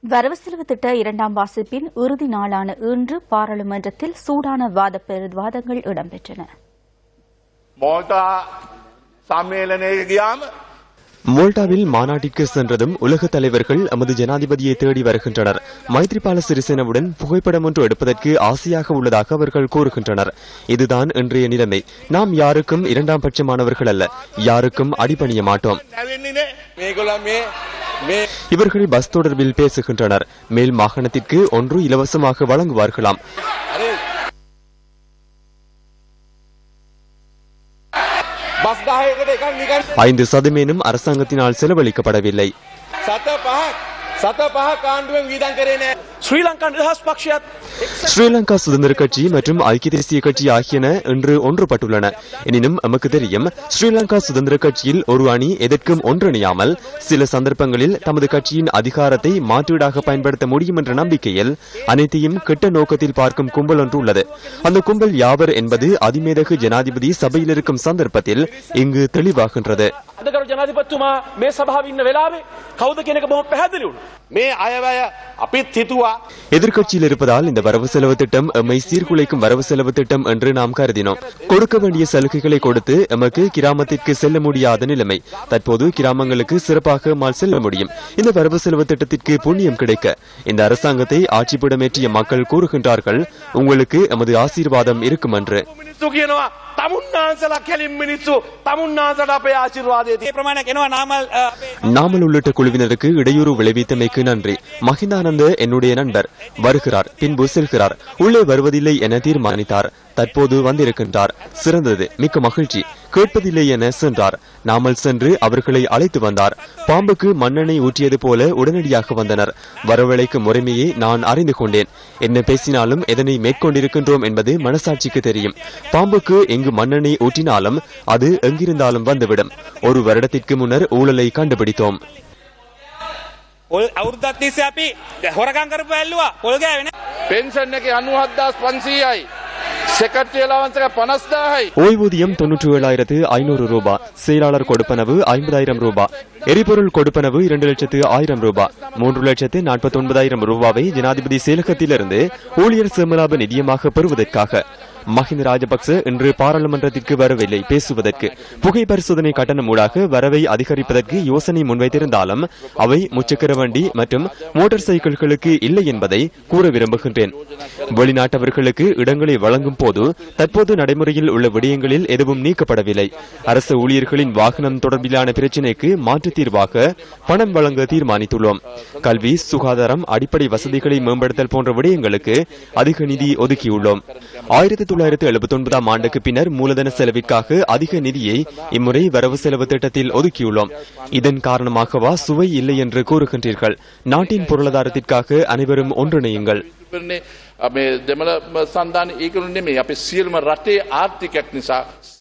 வரவு செலவு திட்ட இரண்டாம் வாசிப்பின் இறுதி நாளான இன்று பாராளுமன்றத்தில் சூடான வாத பிரதிவாதங்கள் இடம்பெற்றன. மோல்டாவில் மாநாட்டிற்கு சென்றதும் உலக தலைவர்கள் நமது ஜனாதிபதியை தேடி வருகின்றனர். மைத்ரிபால சிறிசேனவுடன் புகைப்படம் ஒன்று எடுப்பதற்கு ஆசையாக உள்ளதாக அவர்கள் கூறுகின்றனர். இதுதான் இன்றைய நிலைமை. நாம் யாருக்கும் இரண்டாம் பட்சமானவர்கள் அல்ல. யாருக்கும் அடிபணிய மாட்டோம். இவர்கள் பஸ் தொடர்பில் பேசுகின்றனர். மேல் மாகாணத்திற்கு ஒன்று இலவசமாக வழங்குவார்களாம். ஐந்து சதமேனும் அரசாங்கத்தினால் செலவழிக்கப்படவில்லை. සත පහක් සත පහක් ආණ්ඩුවෙන් වීදම් කරේ නෑ ශ්‍රී ලංකා නිදහස් පක්ෂයත් ஸ்ரீலங்கா சுதந்திர கட்சி மற்றும் ஐக்கிய தேசிய கட்சி ஆகியன இன்று ஒன்றுபட்டுள்ளன எனினும் நமக்கு தெரியும் ஸ்ரீலங்கா சுதந்திர கட்சியில் ஒரு அணி எதற்கும் ஒன்றிணையாமல் சில சந்தர்ப்பங்களில் தமது கட்சியின் அதிகாரத்தை மாற்றீடாக பயன்படுத்த முடியும் என்ற நம்பிக்கையில் அனைத்தையும் கெட்ட நோக்கத்தில் பார்க்கும் கும்பல் ஒன்று உள்ளது அந்த கும்பல் யாவர் என்பது அதிமேதகு ஜனாதிபதி சபையில் இருக்கும் சந்தர்ப்பத்தில் இங்கு தெளிவாகின்றது අදකරු ජනාධිපත්තුමා මේ සභාව ඉන්න වෙලාවේ කවුද කෙනෙක බොහොම පැහැදිලි වුණා. මේ අයවැය எதிர்கட்சியில் இருப்பதால் இந்த வரவு செலவு திட்டம் எம்மை சீர்குலைக்கும் வரவு செலவு திட்டம் என்று நாம் கருதினோம். கொடுக்க வேண்டிய சலுகைகளை கொடுத்து எமக்கு கிராமத்திற்கு செல்ல முடியாத நிலைமை. தற்போது கிராமங்களுக்கு சிறப்பாக மால் செல்ல முடியும். இந்த வரவு செலவு திட்டத்திற்கு புண்ணியம் கிடைக்க இந்த அரசாங்கத்தை ஆட்சிப்பிடமேற்றிய மக்கள் கூறுகின்றார்கள். உங்களுக்கு எமது ஆசீர்வாதம் இருக்கும் என்று තමුන්නාන්සලා කෙලින් මිනිස්සු තමුන්නාන්සට අපේ ආශිර්වාදය ඒ ප්‍රමාණයක් එනවා නාමල් අ, අපේ நாமல் உள்ளிட்ட குழுவினருக்கு இடையூறு விளைவித்தமைக்கு நன்றி மஹிந்தானந்த என்னுடைய நண்பர் வருகிறார் பின்பு செல்கிறார் உள்ளே வருவதில்லை என தீர்மானித்தார் தற்போது வந்திருக்கின்றார் சிறந்தது மிக்க மகிழ்ச்சி கேட்பதில்லை என சென்றார். நாமல் சென்று அவர்களை அழைத்து வந்தார். பாம்புக்கு மண்ணெண்ணை ஊற்றியது போல உடனடியாக வந்தனர். வரவழைக்கும் முறைமையை நான் அறிந்து கொண்டேன். என்ன பேசினாலும் எதனை மேற்கொண்டிருக்கின்றோம் என்பது மனசாட்சிக்கு தெரியும். பாம்புக்கு எங்கு மண்ணெண்ணை ஊற்றினாலும் அது எங்கிருந்தாலும் வந்துவிடும். ஒரு வருடத்திற்கு முன்னர் ஊழலை கண்டுபிடித்தோம். අවුරුද්දත් තිස්සේ ஓய்வூதியம் தொன்னூற்றி ஏழாயிரத்து ஐநூறு ரூபாய் செயலாளர் கொடுப்பனவு ஐம்பதாயிரம் ரூபாய் எரிபொருள் கொடுப்பனவு இரண்டு லட்சத்து ஆயிரம் ரூபாய் மூன்று லட்சத்து நாற்பத்தி ஒன்பதாயிரம் ரூபாவை ஜனாதிபதி செயலகத்திலிருந்து ஊழியர் சேமலாப நிதியமாக பெறுவதற்காக. மஹிந்த ராஜபக்ச இன்று பாராளுமன்றத்திற்கு வரவில்லை. பேசுவதற்கு புகை பரிசோதனை கட்டணம் ஊடாக வரவை அதிகரிப்பதற்கு யோசனை முன்வைத்திருந்தாலும் அவை முச்சக்கர வண்டி மற்றும் மோட்டார் சைக்கிள்களுக்கு இல்லை என்பதை கூற விரும்புகின்றேன். வெளிநாட்டவர்களுக்கு இடங்களை வழங்கும் போது தற்போது நடைமுறையில் உள்ள விடயங்களில் எதுவும் நீக்கப்படவில்லை. அரசு ஊழியர்களின் வாகனம் தொடர்பிலான பிரச்சினைக்கு மாற்று தீர்வாக பணம் வழங்க தீர்மானித்துள்ளோம். கல்வி சுகாதாரம் அடிப்படை வசதிகளை மேம்படுத்தல் போன்ற விடயங்களுக்கு அதிக நிதி ஒதுக்கியுள்ளோம். ஆயிரத்தி தொள்ளாயிரத்து எழுபத்தி ஒன்பதாம் ஆண்டுக்கு பின்னர் மூலதன செலவிற்காக அதிக நிதியை இம்முறை வரவு செலவு திட்டத்தில் ஒதுக்கியுள்ளோம் இதன் காரணமாகவா சுவை இல்லை என்று கூறுகின்றீர்கள் நாட்டின் பொருளாதாரத்திற்காக அனைவரும் ஒன்றிணையுங்கள் මේ දෙමළ සන්ධාන ඒකරු නෙමේ අප සියල්ම රටේ ආර්ථිකයක් නිසා